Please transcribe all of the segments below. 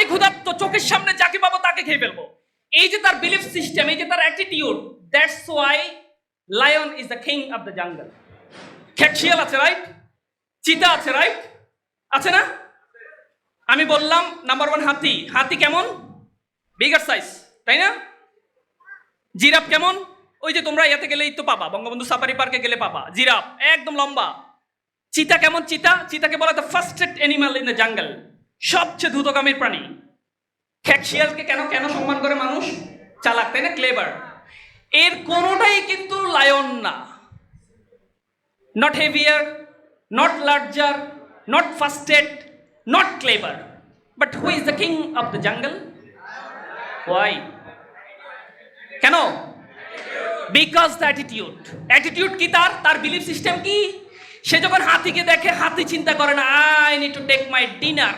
আমি ক্ষুধার্ত, চোখের সামনে যাকে পাবো তাকে খেয়ে ফেলব। এই যে তার বিলিফ সিস্টেম এই যে তার attitude that's why lion is the king of the jungle আছে রাইট চিতা আছে রাইট আছে না? আমি বললাম নাম্বার ওয়ান হাতি। হাতি কেমন? বিগার সাইজ তাই না? জিরাফ কেমন? ওই যে তোমরা ইয়াতে গেলেই তো পাবা, বঙ্গবন্ধু সাফারি পার্কে গেলে পাবা। জিরাফ, একদম লম্বা। চিতা কেমন চিতা? চিতাকে বলা the fastest animal in the jungle সবচেয়ে দ্রুতগামীর প্রাণী। খ্যাকশিয়ালকে কেন কেন সম্মান করে মানুষ? চালাক, তাই না? ক্লেবার। এর কোনোটাই কিন্তু লায়ন না। Not heavier not larger not fastest not clever but who is the king of the jungle why কেন? বিকজ দ্য অ্যাটিটিউড অ্যাটিটিউড কি তার? তার বিলিফ সিস্টেম কি? সে যখন হাতিকে দেখে, হাতি চিন্তা করে না I need to take my dinner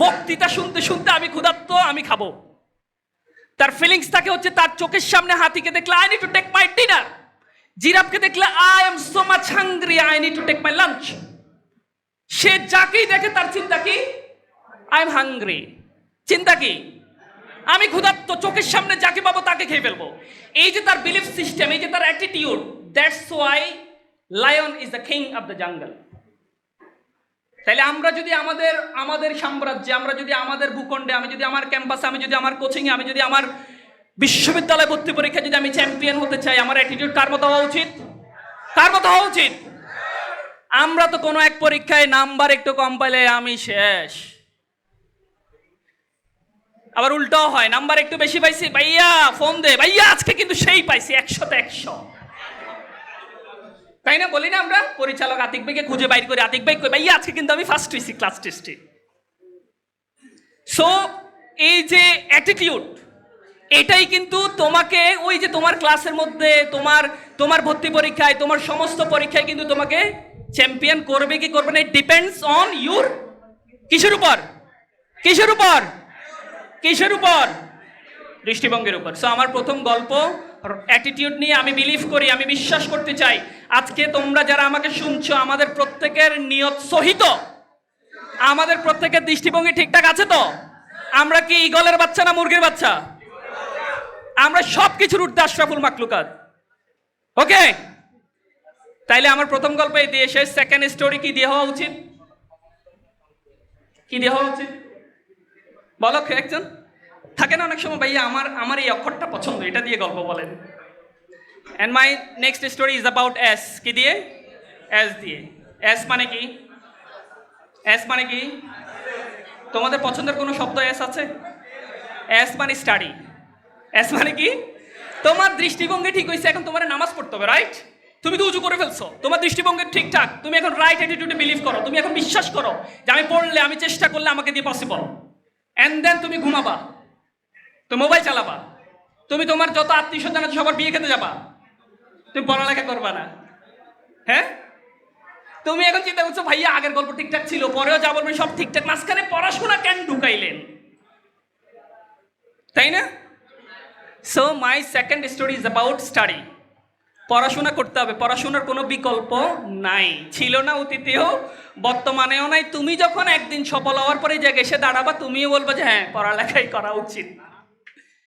বক্তৃতা শুনতে শুনতে আমি ক্ষুধার্ত, আমি খাব। তার ফিলিংস থাকে হচ্ছে তার চোখের সামনে হাতিকে দেখলে I need to take my dinner জিরাফকে দেখলে I am so much hungry I need to take my lunch সে যাকেই দেখে তার চিন্তা কি? আই এম হাঙ্গ্রি চিন্তা কি? আমি ক্ষুধার্ত, চোখের সামনে যাকে পাবো তাকে খেয়ে ফেলব। এই যে তার বিলিফ সিস্টেম এই যে তার attitude that's why lion is the king of the jungle তাহলে আমরা যদি আমাদের আমাদের সাম্রাজ্যে, আমরা যদি আমাদের ভূখণ্ডে, আমি যদি আমার ক্যাম্পাসে, আমি যদি আমার কোচিংয়ে, আমি যদি আমার বিশ্ববিদ্যালয় ভর্তি পরীক্ষায় যদি আমি চ্যাম্পিয়ন হতে চাই, আমার অ্যাটিটিউড কার মতো হওয়া উচিত? কার মতো হওয়া উচিত? আমরা তো কোনো এক পরীক্ষায় নাম্বার একটু কম পাইলে আমি শেষ। আবার উল্টো হয়, নাম্বার একটু বেশি পাইছি, ভাইয়া, ফোন দে। ভাইয়া, আজকে কিন্তু সেই পাইছি, একশোতে একশো। তাই না? বলি না আমরা? পরিচালক আতিক ভাইকে খুঁজে বাইর করে। আতিক ভাই কই, আজকে কিন্তু আমি ফার্স্ট হয়েছি ক্লাস টেস্টে সো এই যে অ্যাটিটিউড এটাই কিন্তু তোমাকে ওই যে তোমার ক্লাসের মধ্যে তোমার তোমার ভর্তি পরীক্ষায় তোমার সমস্ত পরীক্ষায় কিন্তু তোমাকে চ্যাম্পিয়ন করবে কি করবে না ডিপেন্ডস অন ইউর কিসের উপর? কিসের উপর? কিসের উপর? দৃষ্টিভঙ্গির উপর। সো আমার প্রথম গল্প অ্যাটিটিউড নিয়ে আমি বিলিভ করি, আমি বিশ্বাস করতে চাই। আজকে তোমরা যারা আমাকে শুনছো, আমাদের প্রত্যেকের নিয়ত সহিত। আমাদের প্রত্যেকের দৃষ্টিভঙ্গি ঠিকঠাক আছে তো? আমরা কি ইগলের বাচ্চা না মুরগির বাচ্চা? আমরা সব কিছুর উর্ধে আশরাফুল মাকলুকাত। ওকে তাইলে আমার প্রথম গল্প এই দিয়ে শেষ সেকেন্ড স্টোরি কি দিয়ে হওয়া উচিত? কি দিয়ে হওয়া উচিত? বলো, একজন। থাকে না অনেক সময়, ভাইয়া, আমার আমার এই অক্ষরটা পছন্দ, এটা দিয়ে গল্প বলেন। And my next story is about S কি দিয়ে? এস দিয়ে। এস মানে কি? এস মানে কি? তোমাদের পছন্দের কোনো শব্দ এস আছে? এস মানে স্টাডি এস মানে কি? তোমার দৃষ্টিভঙ্গি ঠিক হয়েছে এখন তোমার নামাজ পড়তে হবে রাইট তুমি তো উঁচু করে ফেলছো। তোমার দৃষ্টিভঙ্গি ঠিকঠাক। তুমি এখন রাইট অ্যাটিটিউডে বিলিভ করো। তুমি এখন বিশ্বাস করো যে আমি পড়লে, আমি চেষ্টা করলে আমাকে দিয়ে পসিবল অ্যান্ড দেন তুমি ঘুমাবা। তো মোবাইল চালাবা। তুমি তোমার যত আত্মীয় স্বজন আছে সবার বিয়ে খেতে যাবা। তুমি পড়ালেখা করবা না। হ্যাঁ? তুমি এখন চিন্তা করছ, ভাইয়া, আগের গল্প ঠিকঠাক ছিল, পরেও যা বলবেন সব ঠিকঠাক। মাঝখানে পড়াশোনা কেন ঢুকাইলেন? তাই না? So my second story is about study পড়াশোনা করতে হবে। পড়াশোনার কোনো বিকল্প নাই। ছিল না অতীতেও, বর্তমানেও নাই। তুমি যখন একদিন সফল হওয়ার পরে জায়গায় এসে দাঁড়াবা, তুমিও বলব যে হ্যাঁ পড়ালেখাই করা উচিত